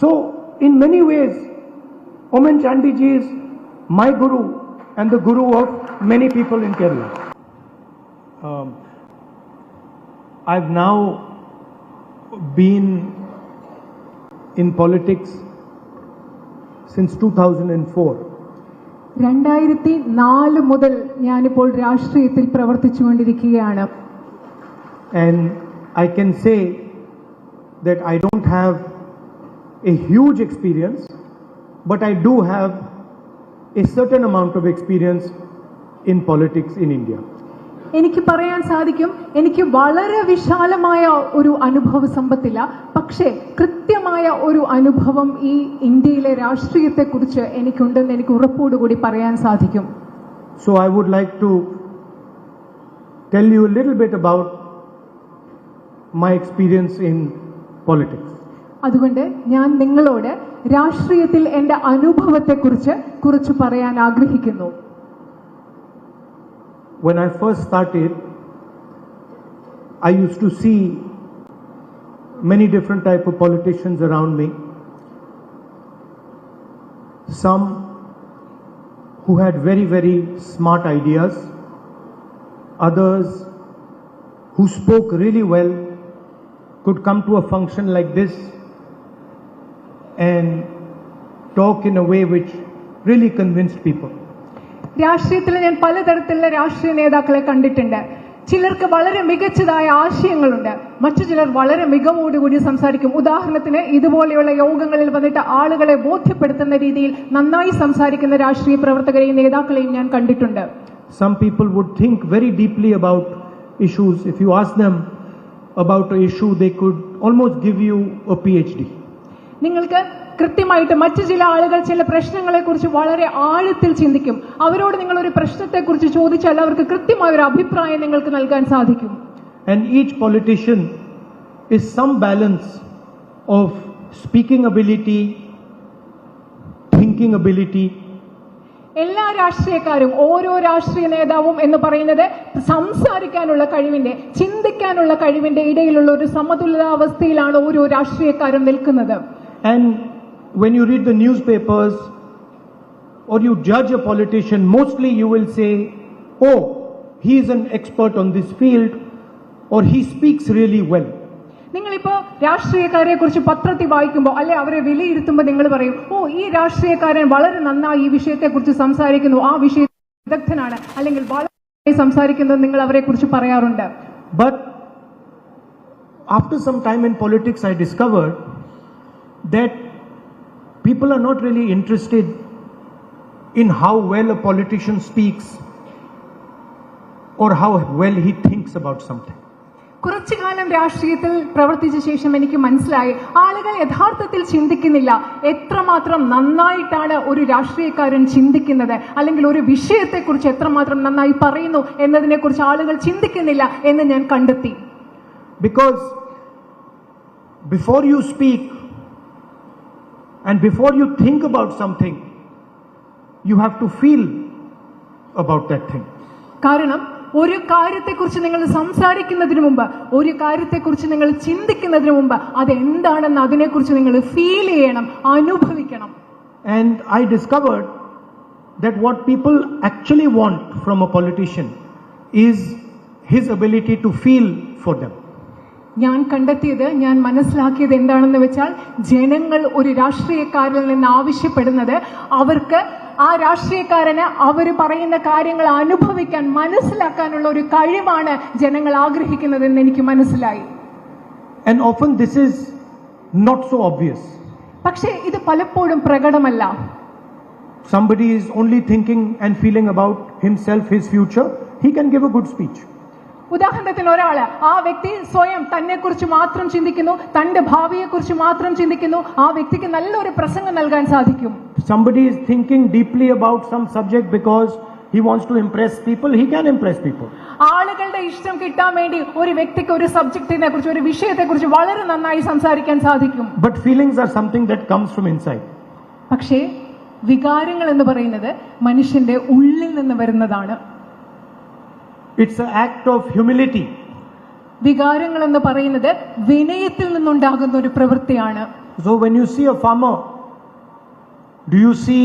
So, in many ways, Oman Chandiji is my guru and the guru of many people in Kerala. Um, I've now been in politics since 2004. രണ്ടായിരത്തി നാല് മുതൽ ഞാനിപ്പോൾ രാഷ്ട്രീയത്തിൽ പ്രവർത്തിച്ചുകൊണ്ടിരിക്കുകയാണ് And I can say that I don't have a huge experience, but I do have a certain amount of experience in politics in India. എനിക്ക് പറയാൻ സാധിക്കും എനിക്ക് വളരെ വിശാലമായ ഒരു അനുഭവ സമ്പത്തില്ല പക്ഷേ കൃത്യമായ ഒരു അനുഭവം ഈ ഇന്ത്യയിലെ രാഷ്ട്രീയത്തെക്കുറിച്ച് എനിക്കുണ്ടെന്ന് എനിക്ക് ഉറപ്പോടുകൂടി പറയാൻ സാധിക്കും So I would like to tell you a little bit about my experience in politics. അതുകൊണ്ട് ഞാൻ നിങ്ങളോട് രാഷ്ട്രീയത്തിൽ എൻ്റെ അനുഭവത്തെക്കുറിച്ച് കുറിച്ച് പറയാൻ ആഗ്രഹിക്കുന്നു When I first started, I used to see many different type of politicians around me. Some who had very very smart ideas, others who spoke really well could come to a function like this And talk in a way which really convinced people. രാഷ്ട്രീയത്തിൽ ഞാൻ പലതരത്തിലുള്ള രാഷ്ട്രീയ നേതാക്കളെ കണ്ടിട്ടുണ്ട് ചിലർക്ക് വളരെ മികച്ചതായ ആശയങ്ങളുണ്ട് മറ്റു ചിലർ വളരെ മികവോടുകൂടി സംസാരിക്കും ഉദാഹരണത്തിന് ഇതുപോലെയുള്ള യോഗങ്ങളിൽ വന്നിട്ട് ആളുകളെ ബോധ്യപ്പെടുത്തുന്ന രീതിയിൽ നന്നായി സംസാരിക്കുന്ന രാഷ്ട്രീയ പ്രവർത്തകരെയും നേതാക്കളെയും ഞാൻ കണ്ടിട്ടുണ്ട് Some people would think very deeply about issues. If you ask them about an issue, they could almost give you a PhD. നിങ്ങൾക്ക് കൃത്യമായിട്ട് മറ്റു ചില ആളുകൾ ചില പ്രശ്നങ്ങളെക്കുറിച്ച് വളരെ ആഴത്തിൽ ചിന്തിക്കും. അവരോട് നിങ്ങൾ ഒരു പ്രശ്നത്തെക്കുറിച്ച് ചോദിച്ചാൽ അവർക്ക് കൃത്യമായ ഒരു അഭിപ്രായം നിങ്ങൾക്ക് നൽകാൻ സാധിക്കും. And each politician is some balance of speaking ability thinking ability, എല്ലാ രാഷ്ട്രീയക്കാരും ഓരോ രാഷ്ട്രീയ നേതാവും എന്ന് പറയുന്നത് സംസാരിക്കാനുള്ള കഴിവിന്റെ ചിന്തിക്കാനുള്ള കഴിവിന്റെ ഇടയിലുള്ള ഒരു സമതുലിതാവസ്ഥയിലാണ് ഓരോ രാഷ്ട്രീയക്കാരും നിൽക്കുന്നത്. And when you read the newspapers or you judge a politician, mostly you will say, oh, he is an expert on this field or he speaks really well. നിങ്ങളിപ്പോ രാഷ്ട്രീയക്കാരെ കുറിച്ച് പത്രത്തിൽ വായിക്കുമ്പോൾ അല്ലെ അവരെ വിലയിരുത്തുമ്പോൾ നിങ്ങൾ പറയും ഓ ഈ രാഷ്ട്രീയക്കാരൻ വളരെ നന്നായി ഈ വിഷയത്തെക്കുറിച്ച് സംസാരിക്കുന്നു ആ വിഷയ വിദഗ്ധനാണ് അല്ലെങ്കിൽ വളരെ സംസാരിക്കുന്നത് നിങ്ങൾ അവരെ കുറിച്ച് പറയാറുണ്ട് But after some time in politics, I discovered that people are not really interested in how well a politician speaks or how well he thinks about something. കുറച്ചു കാലം രാഷ്ട്രീയത്തിൽ പ്രവർത്തിച്ച ശേഷം എനിക്ക് മനസ്സിലായി ആളുകൾ യഥാർത്ഥത്തിൽ ചിന്തിക്കുന്നില്ല എത്രമാത്രം നന്നായിട്ടാണ് ഒരു രാഷ്ട്രീയക്കാരൻ ചിന്തിക്കുന്നത് അല്ലെങ്കിൽ ഒരു വിഷയത്തെക്കുറിച്ച് എത്രമാത്രം നന്നായി പറയുന്നു എന്നതിനെക്കുറിച്ച് ആളുകൾ ചിന്തിക്കുന്നില്ല എന്ന് ഞാൻ കണ്ടെത്തി Because before you speak and before you think about something, you have to feel about that thing. കാരണം ഒരു കാര്യത്തെക്കുറിച്ച് നിങ്ങൾ സംസാരിക്കുന്നതിന് മുമ്പ് ഒരു കാര്യത്തെക്കുറിച്ച് നിങ്ങൾ ചിന്തിക്കുന്നതിന് മുമ്പ് അത് എന്താണെന്ന് അതിനെക്കുറിച്ച് നിങ്ങൾ ഫീൽ ചെയ്യണം അനുഭവിക്കണം And I discovered that what people actually want from a politician is his ability to feel for them. ഞാൻ കണ്ടെത്തിയത് ഞാൻ മനസ്സിലാക്കിയത് എന്താണെന്ന് വെച്ചാൽ ജനങ്ങൾ ഒരു രാഷ്ട്രീയക്കാരിൽ നിന്ന് ആവശ്യപ്പെടുന്നത് അവർക്ക് ആ രാഷ്ട്രീയക്കാരന് അവർ പറയുന്ന കാര്യങ്ങൾ അനുഭവിക്കാൻ മനസ്സിലാക്കാനുള്ള ഒരു കഴിവാണ് ജനങ്ങൾ ആഗ്രഹിക്കുന്നതെന്ന് എനിക്ക് മനസ്സിലായി. Often is not so obvious പക്ഷേ ഇത് പലപ്പോഴും പ്രകടമല്ല. Somebody is only thinking and feeling about himself, his future, he can give a good speech. ഉദാഹരണത്തിന് ഒരാൾ ആ വ്യക്തി സ്വയം തന്നെ കുറിച്ച് മാത്രം ചിന്തിക്കുന്നു തന്റെ ഭാവിയെ കുറിച്ച് മാത്രം ചിന്തിക്കുന്നു ആ വ്യക്തിക്ക് നല്ലൊരു പ്രസംഗം നൽകാൻ സാധിക്കും Somebody is thinking deeply about some subject because he wants to impress people, he can impress people. ആളുകളുടെ ഇഷ്ടം കിട്ടാൻ വേണ്ടി ഒരു വ്യക്തിക്ക് ഒരു സബ്ജക്റ്റിനെ കുറിച്ച് ഒരു വിഷയത്തെ കുറിച്ച് വളരെ നന്നായി സംസാരിക്കാൻ സാധിക്കും But feelings are something that comes from inside. പക്ഷേ വികാരങ്ങൾ എന്ന് പറയുന്നത് മനുഷ്യന്റെ ഉള്ളിൽ നിന്ന് വരുന്നതാണ് It's an act of humility. വികാരങ്ങൾ എന്ന് പറയുന്നത് വിനയത്തിൽ നിന്നുണ്ടാകുന്ന ഒരു പ്രവൃത്തിയാണ് So when you see a farmer, do you see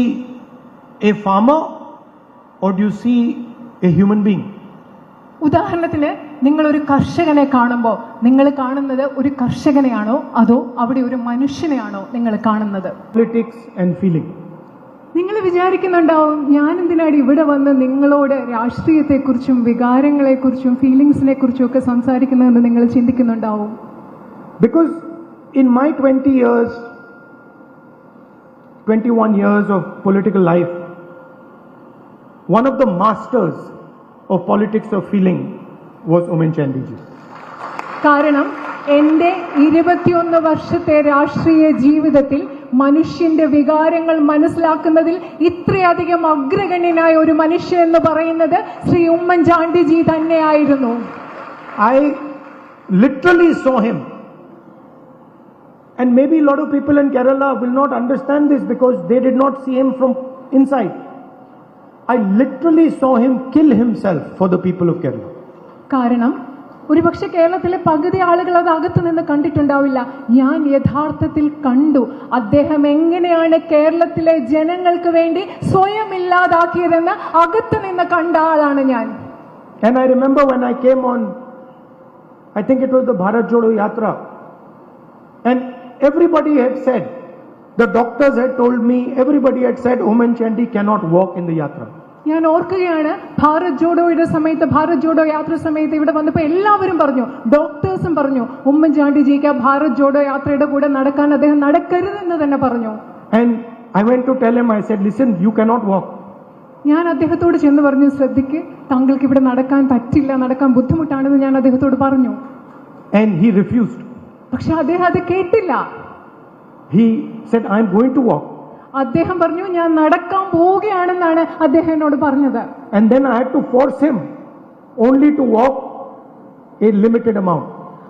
a farmer or do you see a human being? ഉദാഹരണത്തിന് നിങ്ങൾ ഒരു കർഷകനെ കാണുമ്പോൾ നിങ്ങൾ കാണുന്നത് ഒരു കർഷകനെയാണോ അതോ അവിടെ ഒരു മനുഷ്യനെയാണോ നിങ്ങൾ കാണുന്നത് Politics and feeling. നിങ്ങൾ വിചാരിക്കുന്നുണ്ടാവും ഞാൻ എന്തിനാണ് ഇവിടെ വന്ന് നിങ്ങളോട് രാഷ്ട്രീയത്തെക്കുറിച്ചും വികാരങ്ങളെക്കുറിച്ചും ഫീലിംഗ്സിനെ കുറിച്ചും ഒക്കെ സംസാരിക്കുന്നതെന്ന് നിങ്ങൾ ചിന്തിക്കുന്നുണ്ടാവും? Because in my my 20 years, 21 years of political life one of the masters of politics of feeling was Oommen Chandy ji കാരണം എന്റെ ഇരുപത്തിയൊന്ന് വർഷത്തെ രാഷ്ട്രീയ ജീവിതത്തിൽ മനുഷ്യന്റെ വികാരങ്ങൾ മനസ്സിലാക്കുന്നതിൽ ഇത്രയധികം അഗ്രഗണ്യനായ ഒരു മനുഷ്യൻ എന്ന് പറയുന്നത് ശ്രീ ഉമ്മൻചാണ്ടിജി തന്നെയായിരുന്നു. I literally saw him and maybe load of people in Kerala will not understand this because they did not see him from inside I literally saw him kill himself for the people of Kerala കാരണം ഒരുപക്ഷെ കേരളത്തിലെ പകുതി ആളുകൾ അത് അകത്തു നിന്ന് കണ്ടിട്ടുണ്ടാവില്ല ഞാൻ യഥാർത്ഥത്തിൽ കണ്ടു അദ്ദേഹം എങ്ങനെയാണ് കേരളത്തിലെ ജനങ്ങൾക്ക് വേണ്ടി സ്വയം ഇല്ലാതാക്കിയതെന്ന് അകത്തു നിന്ന് കണ്ട ആളാണ് ഞാൻ And I remember when I came on, I think it was the Bharat Jodo Yatra, and everybody had said, the doctors had told me, everybody had said, Oman Chandi cannot walk in the Yatra. ഞാൻ ഓർക്കുകയാണ് ഭാരത് ജോഡോയുടെ സമയത്ത് ഭാരത് ജോഡോ യാത്ര സമയത്ത് ഇവിടെ വന്നപ്പോൾ എല്ലാവരും പറഞ്ഞു ഡോക്ടേഴ്സും പറഞ്ഞു ഉമ്മൻചാണ്ടിജിക്ക് ഭാരത് ജോഡോ യാത്രയുടെ കൂടെ നടക്കാൻ അദ്ദേഹം നടക്കരുതെന്ന് തന്നെ പറഞ്ഞു listen, you cannot walk. ഞാൻ അദ്ദേഹത്തോട് ചെന്ന് പറഞ്ഞു ശ്രദ്ധിക്ക് താങ്കൾക്ക് ഇവിടെ നടക്കാൻ പറ്റില്ല നടക്കാൻ ബുദ്ധിമുട്ടാണെന്ന് ഞാൻ അദ്ദേഹത്തോട് പറഞ്ഞു ആൻഡ് റിഫ്യൂസ്ഡ് പക്ഷെ അദ്ദേഹം അത് കേട്ടില്ല He said, I'm going to walk. അദ്ദേഹം പറഞ്ഞു ഞാൻ നടക്കാൻ പോവുകയാണെന്നാണ് അദ്ദേഹം എന്നോട് പറഞ്ഞത് And then I had to force him only to walk a limited amount.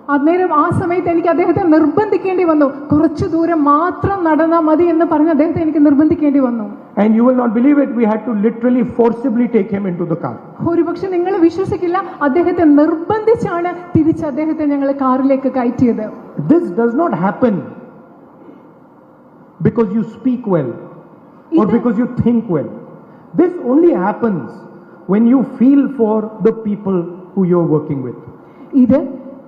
അന്നേരം ആ സമയത്ത് എനിക്ക് അദ്ദേഹത്തെ നിർബന്ധിക്കേണ്ടി വന്നു കുറച്ചു ദൂരം മാത്രം നടന്നാൽ മതി എന്ന് പറഞ്ഞ് അദ്ദേഹത്തെ എനിക്ക് നിർബന്ധിക്കേണ്ടി വന്നു And you will not believe it, we had to literally forcibly take him into the car. ഒരുപക്ഷെ നിങ്ങൾ വിശ്വസിക്കില്ല അദ്ദേഹത്തെ നിർബന്ധിച്ചാണ് തിരിച്ച് അദ്ദേഹത്തെ ഞങ്ങൾ കാറിലേക്ക് കയറ്റിയത് This does not happen because you speak well or It- because you think well. This only happens when you feel for the people who you're working with. ഇത്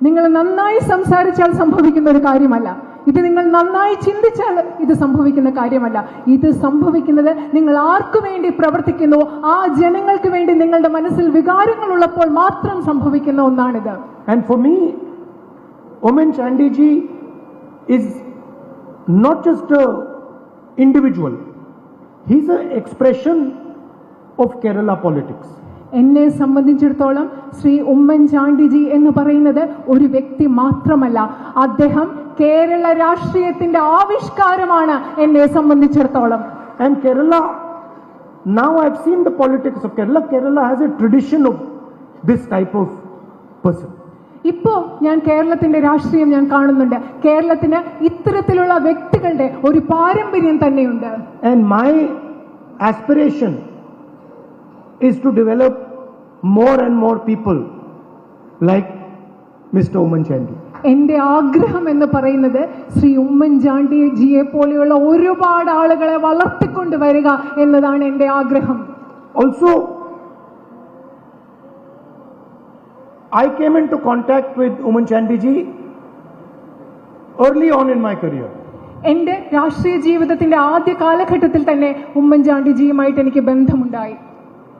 നിങ്ങൾ നന്നായി സംസാരിച്ചാൽ സംഭവിക്കുന്ന ഒരു കാര്യമല്ല ഇത് നിങ്ങൾ നന്നായി ചിന്തിച്ചാൽ ഇത് സംഭവിക്കുന്ന കാര്യമല്ല ഇത് സംഭവിക്കുന്നത് നിങ്ങൾ ആർക്കു വേണ്ടി പ്രവർത്തിക്കുന്നു ആ ജനങ്ങൾക്ക് വേണ്ടി നിങ്ങളുടെ മനസ്സിൽ വികാരങ്ങൾ ഉള്ളപ്പോൾ മാത്രം സംഭവിക്കുന്ന ഒന്നാണിത് And for me, Omen Chandiji is not just a individual. He's an expression of Kerala politics. എന്നെ സംബന്ധിച്ചിടത്തോളം ശ്രീ ഉമ്മൻചാണ്ടിജി എന്ന് പറയുന്നത് ഒരു വ്യക്തി മാത്രമല്ല അദ്ദേഹം കേരള രാഷ്ട്രീയത്തിന്റെ ആവിഷ്കാരമാണ് എന്നെ സംബന്ധിച്ചിടത്തോളം And Kerala, now I've seen the politics of Kerala. Kerala has a tradition of this type of person. ഇപ്പോ ഞാൻ കേരളത്തിന്റെ രാഷ്ട്രീയം ഞാൻ കാണുന്നുണ്ട്. കേരളത്തിന് ഇത്തരത്തിലുള്ള വ്യക്തികളുടെ ഒരു പാരമ്പര്യം തന്നെയുണ്ട്. And my aspiration is to develop more and more people like mister Oommen Chandy. എന്റെ ആഗ്രഹം എന്ന് പറയുന്നത് ശ്രീ ഉമ്മൻചാണ്ടി ജിയെ പോലെയുള്ള ഒരുപാട് ആളുകളെ വളർത്തിക്കൊണ്ട് വരിക എന്നതാണ് എന്റെ ആഗ്രഹം. Also, I came into contact with Oman Chandi ji early on in my career. എന്റെ രാഷ്ട്രീയ ജീവിതത്തിന്റെ ആദ്യ കാലഘട്ടത്തിൽ തന്നെ ഉമ്മൻചാണ്ടിജിയുമായിട്ട് എനിക്ക് ബന്ധമുണ്ടായി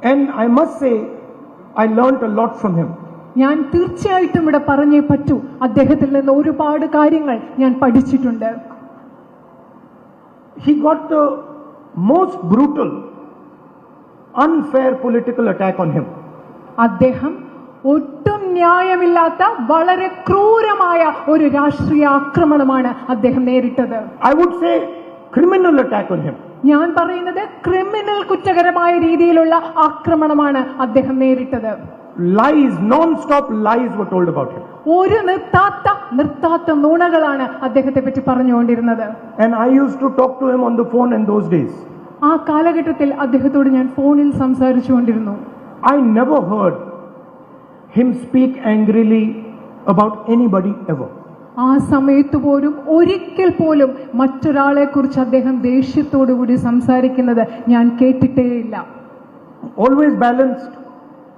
And I must say, I learnt a lot from him. ഞാൻ തീർച്ചയായിട്ടും ഇവിടെ പറഞ്ഞേ പറ്റൂ അദ്ദേഹത്തിൽ നിന്ന് ഒരുപാട് കാര്യങ്ങൾ ഞാൻ പഠിച്ചിട്ടുണ്ട് He got the most brutal, unfair political attack on him. അദ്ദേഹം ഒട്ടും ന്യായമില്ലാത്ത വളരെ ക്രൂരമായ ഒരു രാഷ്ട്രീയ ആക്രമണമാണ് അദ്ദേഹം നേരിട്ടത്. I would say criminal attack on him ഞാൻ പറയുന്നത് ക്രിമിനൽ കുറ്റകരമായ രീതിയിലുള്ള ആക്രമണമാണ് അദ്ദേഹം നേരിട്ടത്. Lies non stop lies were told about him. ഒരു നിർത്താത്ത നിർത്താത്ത നുണകളാണ് അദ്ദേഹത്തെ പറ്റി പറഞ്ഞുകൊണ്ടിരുന്നത്. And I used to talk to him on the phone in those days. ആ കാലഘട്ടത്തിൽ അദ്ദേഹത്തോട് ഞാൻ ഫോണിൽ സംസാരിച്ചുകൊണ്ടിരുന്നു. I never heard him speak angrily about anybody ever. ആ സമയത്ത് പോലും ഒരിക്കൽ പോലും മറ്റൊരാളെ കുറിച്ച് അദ്ദേഹം ദേഷ്യത്തോടു കൂടി സംസാരിക്കുന്നത് ഞാൻ കേട്ടിട്ടേയില്ല Always balanced,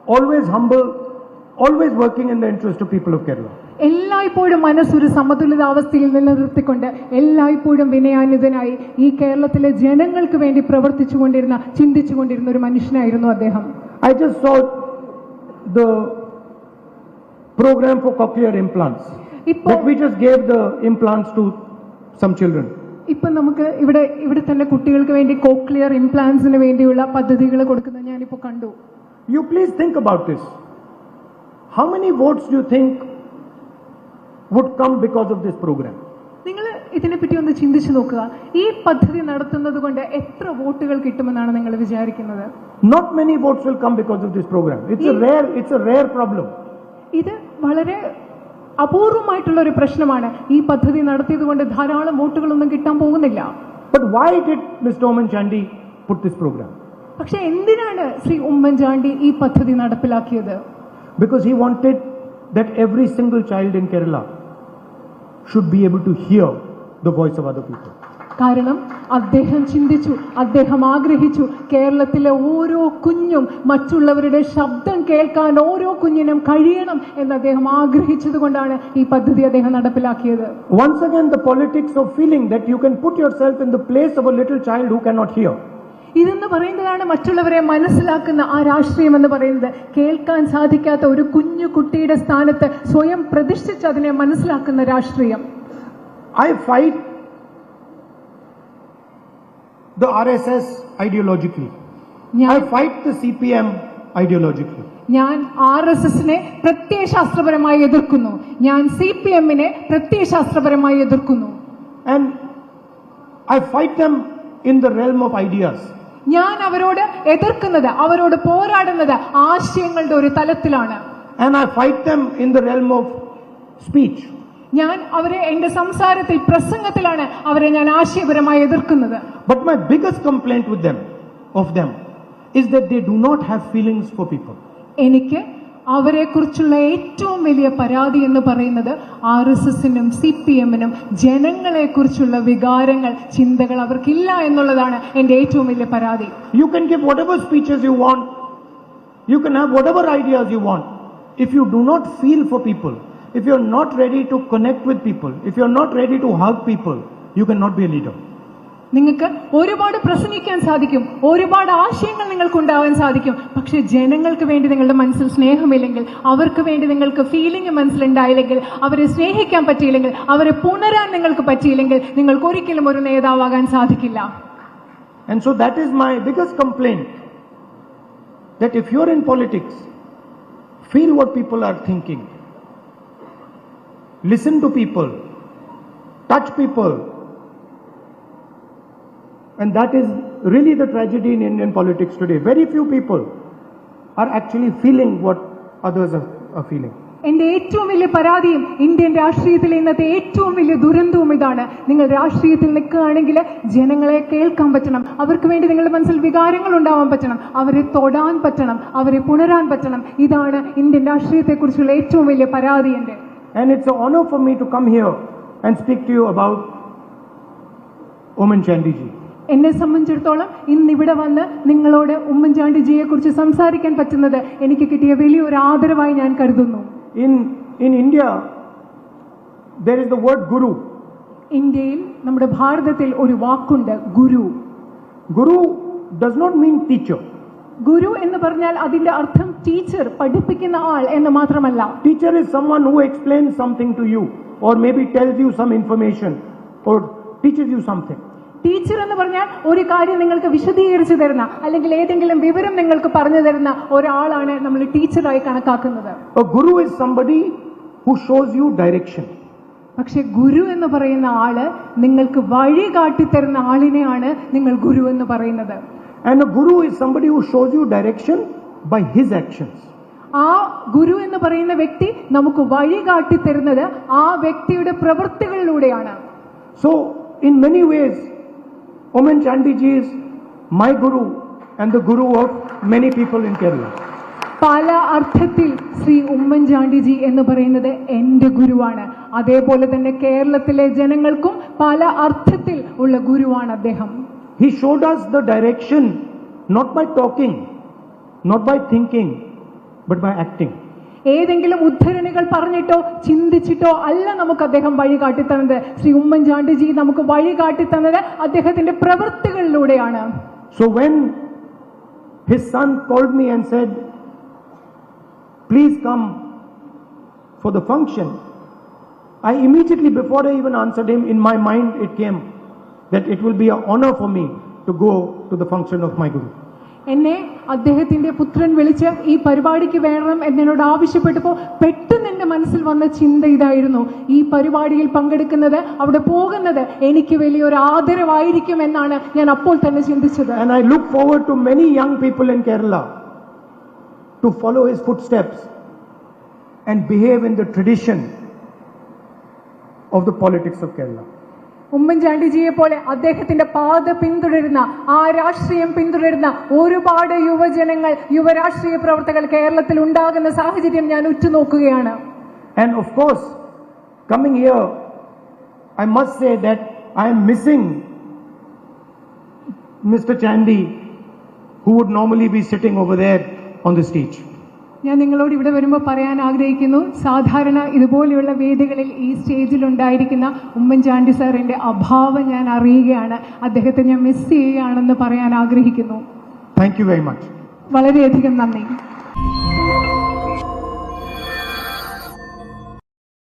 always humble, always working in the interest of people of Kerala. എല്ലായ്പ്പോഴും മനസ്സൊരു സമതുലിതാവസ്ഥയിൽ നിലനിർത്തിക്കൊണ്ട് എല്ലായ്പ്പോഴും വിനയാനിതനായി ഈ കേരളത്തിലെ ജനങ്ങൾക്ക് വേണ്ടി പ്രവർത്തിച്ചുകൊണ്ടിരുന്ന ചിന്തിച്ചുകൊണ്ടിരുന്ന ഒരു മനുഷ്യനായിരുന്നു അദ്ദേഹം I just saw the program for cochlear implants. ഇപ്പോൾ That we just gave the implants to some children. ഇപ്പൊ നമുക്ക് ഇവിടെ ഇവിടെ തന്നെ കുട്ടികൾക്ക് വേണ്ടി കോക്ലിയർ ഇംപ്ലാന്റ്സിന് വേണ്ടിയുള്ള പദ്ധതികൾ കൊടുക്കുന്നത് ഞാനിപ്പോ കണ്ടു You please think about this. How many votes do you think would come because of this program? നിങ്ങൾ ഇതിനെപ്പറ്റി ഒന്ന് ചിന്തിച്ചു നോക്കുക ഈ പദ്ധതി നടത്തുന്നത് കൊണ്ട് എത്ര വോട്ടുകൾ കിട്ടുമെന്നാണ് നിങ്ങൾ വിചാരിക്കുന്നത് Not many votes will come because of this program. It's a rare, it's a rare problem. ഇത് വളരെ അപൂർവമായിട്ടുള്ള ഒരു പ്രശ്നമാണ്. ഈ പദ്ധതി നടത്തിയത് കൊണ്ട് ധാരാളം വോട്ടുകളൊന്നും കിട്ടാൻ പോകുന്നില്ല. പക്ഷെ എന്തിനാണ് ശ്രീ ഉമ്മൻചാണ്ടി ഈ പദ്ധതി നടപ്പിലാക്കിയത്? Because he wanted that every single child in Kerala should be able to here the voice of other people കാരണം അദ്ദേഹം ചിന്തിച്ചു അദ്ദേഹം ആഗ്രഹിച്ചു. കേരളത്തിലെ ഓരോ കുഞ്ഞും മറ്റുള്ളവരുടെ ശബ്ദം കേൾക്കാൻ ഓരോ കുഞ്ഞിനും കഴിയണം എന്ന് അദ്ദേഹം ആഗ്രഹിച്ചത് കൊണ്ടാണ് ഈ പദ്ധതി അദ്ദേഹം നടപ്പിലാക്കിയത്. Once Once again, the politics of feeling that you can put yourself in the place of a little child who cannot hear ഇതെന്ന് പറയുന്നതാണ് മറ്റുള്ളവരെ മനസ്സിലാക്കുന്ന ആ രാഷ്ട്രീയം എന്ന് പറയുന്നത്. കേൾക്കാൻ സാധിക്കാത്ത ഒരു കുഞ്ഞു കുട്ടിയുടെ സ്ഥാനത്ത് സ്വയം പ്രതിഷ്ഠിച്ച് അതിനെ മനസ്സിലാക്കുന്ന രാഷ്ട്രീയം. I fight the RSS ideologically. I fight the CPM ideologically. ഞാൻ ആർ എസ് എസിനെ പ്രത്യയശാസ്ത്രപരമായി എതിർക്കുന്നു ഞാൻ സി പി എമ്മിനെ പ്രത്യയശാസ്ത്രപരമായി എതിർക്കുന്നു And I fight them in the realm of ideas. ഞാൻ അവരോട് എതിർക്കുന്നത് അവരോട് പോരാടുന്നത് ആശയങ്ങളുടെ ഒരു തലത്തിലാണ് And I fight them in the realm of speech. ഞാൻ അവരെ എന്റെ സംസാരത്തിൽ പ്രസംഗത്തിലാണ് അവരെ ഞാൻ ആശയപരമായി എതിർക്കുന്നത് But my biggest complaint with them, of them, is that they do not have feelings for people. എനിക്ക് അവരെക്കുറിച്ചുള്ള ഏറ്റവും വലിയ പരാതി എന്ന് പറയുന്നത് ആർ എസ് എസിനും സി പി എമ്മിനും ജനങ്ങളെക്കുറിച്ചുള്ള വികാരങ്ങൾ ചിന്തകൾ അവർക്കില്ല എന്നുള്ളതാണ് എന്റെ ഏറ്റവും വലിയ പരാതി You can give whatever speeches you want, you can have whatever ideas you want. If you do not feel for people, if you're not ready to connect with people, if you're not ready to hug people, you cannot be a leader. നിങ്ങൾക്ക് ഒരുപാട് പ്രസംഗിക്കാൻ സാധിക്കും ഒരുപാട് ആശയങ്ങൾ നിങ്ങൾക്ക് ഉണ്ടാവാൻ സാധിക്കും പക്ഷെ ജനങ്ങൾക്ക് വേണ്ടി നിങ്ങളുടെ മനസ്സിൽ സ്നേഹമില്ലെങ്കിൽ അവർക്ക് വേണ്ടി നിങ്ങൾക്ക് ഫീലിംഗ് മനസ്സിലുണ്ടായില്ലെങ്കിൽ അവരെ സ്നേഹിക്കാൻ പറ്റിയില്ലെങ്കിൽ അവരെ പുണരാൻ നിങ്ങൾക്ക് പറ്റിയില്ലെങ്കിൽ നിങ്ങൾക്ക് ഒരിക്കലും ഒരു നേതാവാകാൻ സാധിക്കില്ല And so that is my biggest complaint that if you're in politics, feel what people are thinking, Listen to people, touch people. And that is really the tragedy in Indian politics today. Very few people are actually feeling what others are, are feeling. എന്റെ ഏറ്റവും വലിയ പരാതിയും Indian രാഷ്ട്രീയത്തിലെ ഇന്നത്തെ ഏറ്റവും വലിയ ദുരന്തവും ഇതാണ്. നിങ്ങൾ രാഷ്ട്രീയത്തിൽ നിൽക്കുകയാണെങ്കിൽ ജനങ്ങളെ കേൾക്കാൻ പറ്റണം. അവർക്ക് വേണ്ടി നിങ്ങളുടെ മനസ്സിൽ വികാരങ്ങൾ ഉണ്ടാവാൻ പറ്റണം. അവരെ തൊടാൻ പറ്റണം. അവരെ പുണരാൻ പറ്റണം. ഇതാണ് ഇന്ത്യൻ രാഷ്ട്രീയത്തെക്കുറിച്ചുള്ള ഏറ്റവും വലിയ പരാതി എന്റെ. And it's an honor for me to come here and speak to you about Oman Chandy ji. എന്നെ സംബന്ധിച്ചിടത്തോളം ഇന്ന് ഇവിടെ വന്ന് നിങ്ങളോട് ഉമ്മൻചാണ്ടിജിയെ കുറിച്ച് സംസാരിക്കാൻ പറ്റുന്നത് എനിക്ക് കിട്ടിയ വലിയൊരു ആദരവായി ഞാൻ കരുതുന്നു In, in India, there is the word guru. ഇന്ത്യയിൽ നമ്മുടെ ഭാരതത്തിൽ ഒരു വാക്കുണ്ട് ഗുരു Guru does not mean teacher. guru എന്ന് പറഞ്ഞാൽ അതിന്റെ അർത്ഥം ടീച്ചർ പഠിപ്പിക്കുന്ന ആൾ എന്ന് മാത്രമല്ല teacher Teacher is someone who explains something to you or maybe tells you some information or teaches you something. Teacher എന്ന് പറഞ്ഞാൽ ഒരു കാര്യം നിങ്ങൾക്ക് വിശദീകരിച്ചു തരുന്ന അല്ലെങ്കിൽ ഏതെങ്കിലും വിവരം നിങ്ങൾക്ക് പറഞ്ഞു തരുന്ന ഒരാളാണ് നമ്മൾ ടീച്ചറായി കണക്കാക്കുന്നത് A guru is somebody who shows you direction. പക്ഷെ ഗുരു എന്ന് പറയുന്ന ആൾ നിങ്ങൾക്ക് വഴി കാട്ടിത്തരുന്ന ആളിനെയാണ് നിങ്ങൾ ഗുരു എന്ന് പറയുന്നത് And a guru is somebody who shows you direction by his actions. ആ ഗുരു എന്ന് പറയുന്ന വ്യക്തി നമുക്ക് വഴി കാട്ടി തരുന്നത് ആ വ്യക്തിയുടെ പ്രവൃത്തികളിലൂടെയാണ് so in many ways Oommen Chandyji is my guru and the guru of many people in Kerala. പല അർത്ഥത്തിൽ ശ്രീ ഉമ്മൻചാണ്ടിജി എന്ന് പറയുന്നത് എന്റെ ഗുരുവാണ് അതേപോലെ തന്നെ കേരളത്തിലെ ജനങ്ങൾക്കും പല അർത്ഥത്തിൽ ഉള്ള ഗുരുവാണ് അദ്ദേഹം He showed us the direction not by talking, not by thinking, but by acting. ഏതെങ്കിലും ഉദ്ധരണികൾ പറഞ്ഞിട്ടോ ചിന്തിച്ചിട്ടോ അല്ല നമുക്ക് അദ്ദേഹം വഴി കാട്ടിത്തന്നത് ശ്രീ ഉമ്മൻചാണ്ടിജി നമുക്ക് വഴി കാട്ടിത്തന്നത് അദ്ദേഹത്തിന്റെ പ്രവൃത്തികളിലൂടെയാണ് So when his son called me and said, Please come for the function, I immediately, before I even answered him, in my mind it came that it will be an honor for me to go to the function of my Guru. എന്നെ അദ്ദേഹത്തിന്റെ പുത്രൻ വിളിച്ച് ഈ പരിപാടിക്ക് വേണം എന്നോട് ആവശ്യപ്പെട്ടപ്പോൾ പെട്ടെന്ന് എന്റെ മനസ്സിൽ വന്ന ചിന്ത ഇതായിരുന്നു ഈ പരിപാടിയിൽ പങ്കെടുക്കുന്നത് അവിടെ പോകുന്നത് എനിക്ക് വലിയൊരു ആദരവായിരിക്കും എന്നാണ് ഞാൻ അപ്പോൾ തന്നെ ചിന്തിച്ചത് And I look forward to many young people in Kerala to follow his footsteps and behave in the tradition of the politics of Kerala. ഉമ്മൻചാണ്ടിജിയെ പോലെ അദ്ദേഹത്തിന്റെ പാത പിന്തുടരുന്ന ആ രാഷ്ട്രീയം പിന്തുടരുന്ന ഒരുപാട് യുവജനങ്ങൾ യുവരാഷ്ട്രീയ പ്രവർത്തകർ കേരളത്തിൽ ഉണ്ടാകുന്ന സാഹചര്യം ഞാൻ ഉറ്റുനോക്കുകയാണ് And of course, coming here, I must say that I am missing Mr. Chandy, who would normally be sitting over there on the stage. ഞാൻ നിങ്ങളോട് ഇവിടെ വരുമ്പോൾ പറയാൻ ആഗ്രഹിക്കുന്നു. സാധാരണ ഇതുപോലെയുള്ള വേദികളിൽ ഈ സ്റ്റേജിൽ ഉണ്ടായിരിക്കുന്ന ഉമ്മൻചാണ്ടി സാറിന്റെ അഭാവം ഞാൻ അറിയുകയാണ്. അദ്ദേഹത്തെ ഞാൻ മിസ് ചെയ്യുകയാണെന്ന് പറയാൻ ആഗ്രഹിക്കുന്നു. താങ്ക് യു വെരി മച്ച് വളരെയധികം നന്ദി.